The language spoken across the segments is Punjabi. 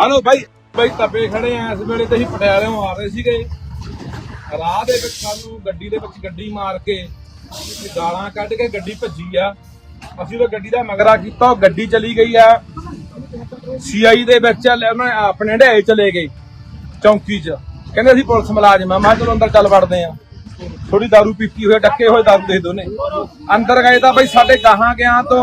ਹਲੋ ਭਾਈ ਭਾਈ ਤੱਪੇ ਖੜੇ ਆ, ਇਸ ਵੇਲੇ ਤੇ ਅਸੀਂ ਪਟਿਆਲਿਓਂ ਆ ਰਹੇ ਸੀਗੇ। ਰਾਹ ਦੇ ਵਿੱਚ ਸਾਨੂੰ ਗੱਡੀ ਦੇ ਵਿੱਚ ਗੱਡੀ ਮਾਰ ਕੇ ਗਾਲਾਂ ਕੱਢ ਕੇ ਗੱਡੀ ਭੱਜੀ ਆ। ਅਸੀਂ ਉਹ ਗੱਡੀ ਦਾ ਮਗਰਾ ਕੀਤਾ, ਉਹ ਗੱਡੀ ਚਲੀ ਗਈ ਆ। ਸੀਆਈ ਦੇ ਵਿੱਚ ਉਹਨਾਂ ਆਪਣੇ ਢੇ ਚਲੇ ਗਏ, ਚੌਂਕੀ 'ਚ। ਕਹਿੰਦੇ ਅਸੀਂ ਪੁਲਿਸ ਮੁਲਾਜ਼ਮ ਆ, ਮੈਂ ਕਿਹਾ ਚਲੋ ਅੰਦਰ ਚੱਲ ਵੜਦੇ ਆ। ਥੋੜੀ दारू ਪੀਤੀ ਹੋਏ ਡੱਕੇ ਹੋਏ ਦਾਰੂ ਦੇ ਦੋਨੇ। ਅੰਦਰ ਗਏ ਤਾਂ ਬਈ ਸਾਡੇ ਗਾਹਾਂ ਗਿਆ ਤੋਂ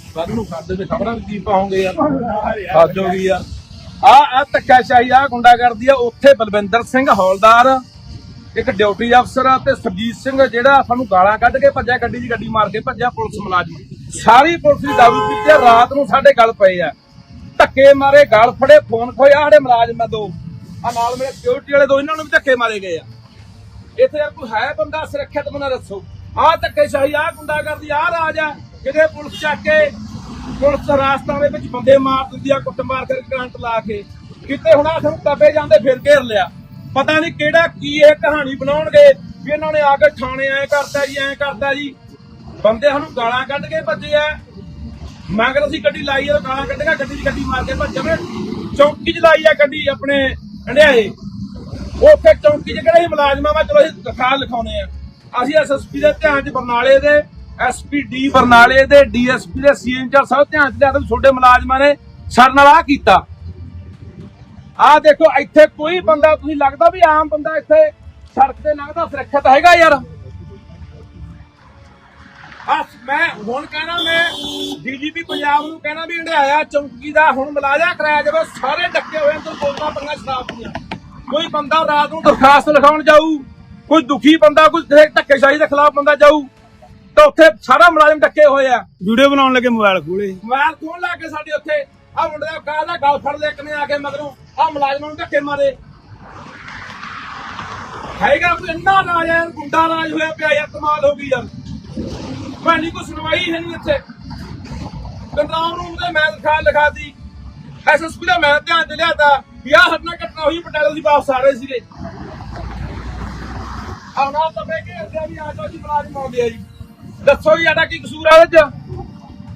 ਕੱਲ ਨੂੰ ਸਾਡੇ ਤੇ ਖਬਰਾਂ ਕੀ ਪਾਉਂਗੇ ਯਾਰ ਸਾਜੋ ਵੀ ਯਾਰ ਆ। ਆ ਧੱਕਾਸ਼ਾਹੀ, ਆ ਗੁੰਡਾਗਰਦੀ ਆ। ਉੱਥੇ ਬਲਵਿੰਦਰ ਸਿੰਘ ਹੌਲਦਾਰ, ਇੱਕ ਡਿਊਟੀ ਅਫਸਰ ਤੇ ਸਰਜੀਤ ਸਿੰਘ ਜਿਹੜਾ ਸਾਨੂੰ ਗਾਲਾਂ ਕੱਢ ਕੇ ਭੱਜਿਆ, ਗੱਡੀ 'ਚ ਗੱਡੀ ਮਾਰ ਕੇ ਭੱਜਿਆ ਪੁਲਿਸ ਮੁਲਾਜ਼ਮ। ਸਾਰੀ ਪੁਲਿਸ ਦੀ ਦਾਰੂ ਪੀਤੀ ਰਾਤ ਨੂੰ ਸਾਡੇ ਗੱਲ ਪਏ ਆ। ਧੱਕੇ ਮਾਰੇ, ਗਲ ਫੜੇ, ਫੋਨ ਖੋਇਆ ਸਾਡੇ ਮੁਲਾਜ਼ਮ ਆ ਦੋ। ਆ ਨਾਲ ਮੇਰੇ ਸਿਕਿਉਰਿਟੀ ਵਾਲੇ ਦੋ, ਇਹਨਾਂ ਨੂੰ ਵੀ ਧੱਕੇ ਮਾਰੇ ਗਏ ਆ। ਇੱਥੇ ਯਾਰ ਕੋਈ ਹੈ ਬੰਦਾ ਸੁਰੱਖਿਅਤ ਬੰਦਾ ਦੱਸੋ। ਆਹ ਧੱਕੇ ਸ਼ਾਹੀ ਆਹ ਗੁੰਡਾ ਕਰਦੀ ਆਹ ਰਾਜ ਆ। ਕਿਤੇ ਪੁਲਿਸ ਚੱਕ ਕੇ ਪੁਲਿਸ ਰਾਸਤਾ ਦੇ ਵਿੱਚ ਬੰਦੇ ਮਾਰ ਦਿੰਦੀ ਆ ਕੁੱਟ ਕਰਕੇ ਕਰੰਟ ਲਾ ਕੇ। ਕਿਤੇ ਹੁਣ ਆ ਸਾਨੂੰ ਤਪੇ ਜਾਂਦੇ ਫਿਰ ਘੇਰ ਲਿਆ। ਪਤਾ ਨਹੀਂ ਕਿਹੜਾ ਕੀ ਇਹ ਕਹਾਣੀ ਬਣਾਉਣਗੇ, ਵੀ ਇਹਨਾਂ ਨੇ ਆ ਕੇ ਥਾਣੇ ਐ ਕਰਤਾ ਜੀ, ਐ ਕਰਤਾ ਜੀ। ਬੰਦੇ ਸਾਨੂੰ ਗਾਲਾਂ ਕੱਢ ਕੇ ਭੱਜੇ ਆ। ਮਗਰ ਅਸੀਂ ਗੱਡੀ ਲਾਈ ਆ, ਗਾਲਾਂ ਕੱਢੀਆਂ, ਗੱਡੀ 'ਚ ਗੱਡੀ ਮਾਰ ਕੇ ਭੱਜੇ ਮੈਂ ਚੌਂਕੀ 'ਚ ਲਾਈ ਆ ਗੱਡੀ ਆਪਣੇ ਹੰਡਿਆਏ ਉੱਥੇ ਚੌਂਕੀ 'ਚ ਕਿਹੜਾ ਕਿਹੜੇ ਮੁਲਾਜ਼ਮਾਂ ਵਾ ਚਲੋ ਅਸੀਂ ਦਿਖਾ ਲਿਖਾਉਣੇ ਆ। ਅਸੀਂ ਐਸਐਸਪੀ ਦੇ ਧਿਆਨ 'ਚ ਬਰਨਾਲੇ ਦੇ ਐਸਪੀ ਬਰਨਾਲੇ ਦੇ ਡੀਐਸਪੀ ਦੇ ਸੀਐਮਚਰ ਸਭ ਧਿਆਨ 'ਚ ਲਿਆ ਤੇ ਛੋਟੇ ਮੁਲਾਜ਼ਮਾਂ ਨੇ ਸਾਡੇ ਨਾਲ ਆ ਕੀਤਾ। ਆਹ ਦੇਖੋ, ਇੱਥੇ ਕੋਈ ਬੰਦਾ, ਤੁਸੀਂ ਲੱਗਦਾ ਵੀ ਆਮ ਬੰਦਾ ਇੱਥੇ ਸੜਕ ਤੇ ਲੰਘਦਾ, ਸੁਰੱਖਿਅਤ ਹੈਗਾ ਯਾਰ। ਬਸ ਮੈਂ ਹੁਣ ਕਹਿਣਾ, ਮੈਂ ਡੀਜੀਪੀ ਪੰਜਾਬ ਨੂੰ ਕਹਿਣਾ ਵੀ ਹੰਡਿਆਇਆ ਚੌਂਕੀ ਦਾ ਹੁਣ ਮਲਾਜਾ ਕਰਾਇਆ ਜਾਵੇ, ਸਾਰੇ ਡੱਕੇ ਹੋਏ ਅੰਦਰ ਬੋਤਲਾਂ ਪੰਗਾ ਸ਼ਰਾਬ ਦੀਆਂ। ਕੋਈ ਬੰਦਾ ਰਾਤ ਨੂੰ ਦਰਖਾਸਤ ਲਿਖਾਉਣ ਜਾਊ, ਕੋਈ ਦੁਖੀ ਬੰਦਾ, ਕੋਈ ਕਿਸੇ ਧੱਕੇਸ਼ਾਹੀ ਦੇ ਖਿਲਾਫ ਬੰਦਾ ਜਾਊ। ਤਾਂ ਉੱਥੇ ਸਾਰਾ ਮੁਲਾਜ਼ਮ ਡੱਕੇ ਹੋਏ ਆ। ਵੀਡੀਓ ਬਣਾਉਣ ਲੱਗੇ ਮੋਬਾਈਲ ਖੋਲੇ ਮੋਬਾਈਲ ਕੌਣ ਲਾ ਕੇ ਸਾਡੇ ਉੱਥੇ ਆ ਮੁੰਡੇ ਦਾ ਕਾਹ ਦਾ ਗਲ ਫੜ ਲਿਆ ਕਿਨੇ ਆ ਕੇ ਮਗਰੋਂ ਆ ਮੁਲਾਜ਼ਮਾਂ ਨੂੰ ਧੱਕੇ ਮਾਰੇ। ਹੈਗਾ ਕੋਈ ਇੰਨਾ ਰਾਜ ਹੈ ਗੁੰਡਾ ਰਾਜ ਹੋਇਆ ਪਿਆ ਯਾਰ ਕਮਾਲ ਹੋ ਗਈ ਯਾਰ। ਮੈਂ ਨਹੀਂ ਕੋਈ ਸੁਣਵਾਈ ਹੈ ਨਹੀਂ ਇੱਥੇ। ਕੰਟਰੋਲ ਰੂਮ ਦੇ ਮੈਂ ਲਿਖਾ ਲਿਖਾਤੀ ਐਸਐਸਪੀ ਦਾ ਮੈਂ ਧਿਆਨ ਚ ਲਿਆਤਾ ਵੀ ਆਹ ਹਟਨਾ ਘਟਨਾ ਹੋਈ ਪਟਿਆਲੇ ਦੀ ਵਾਪਸ ਆ ਰਹੇ ਸੀਗੇ। ਨਾਲ ਤਾਂ ਬਹਿ ਕੇ ਅੱਗੇ ਵੀ ਆ ਜਾਓ ਜੀ ਮੁਲਾਜ਼ਮ ਆਉਂਦੇ ਆ ਜੀ। ਦੱਸੋ ਜੀ ਸਾਡਾ ਕੀ ਕਸੂਰ ਆ ਇਹਦੇ ਚ?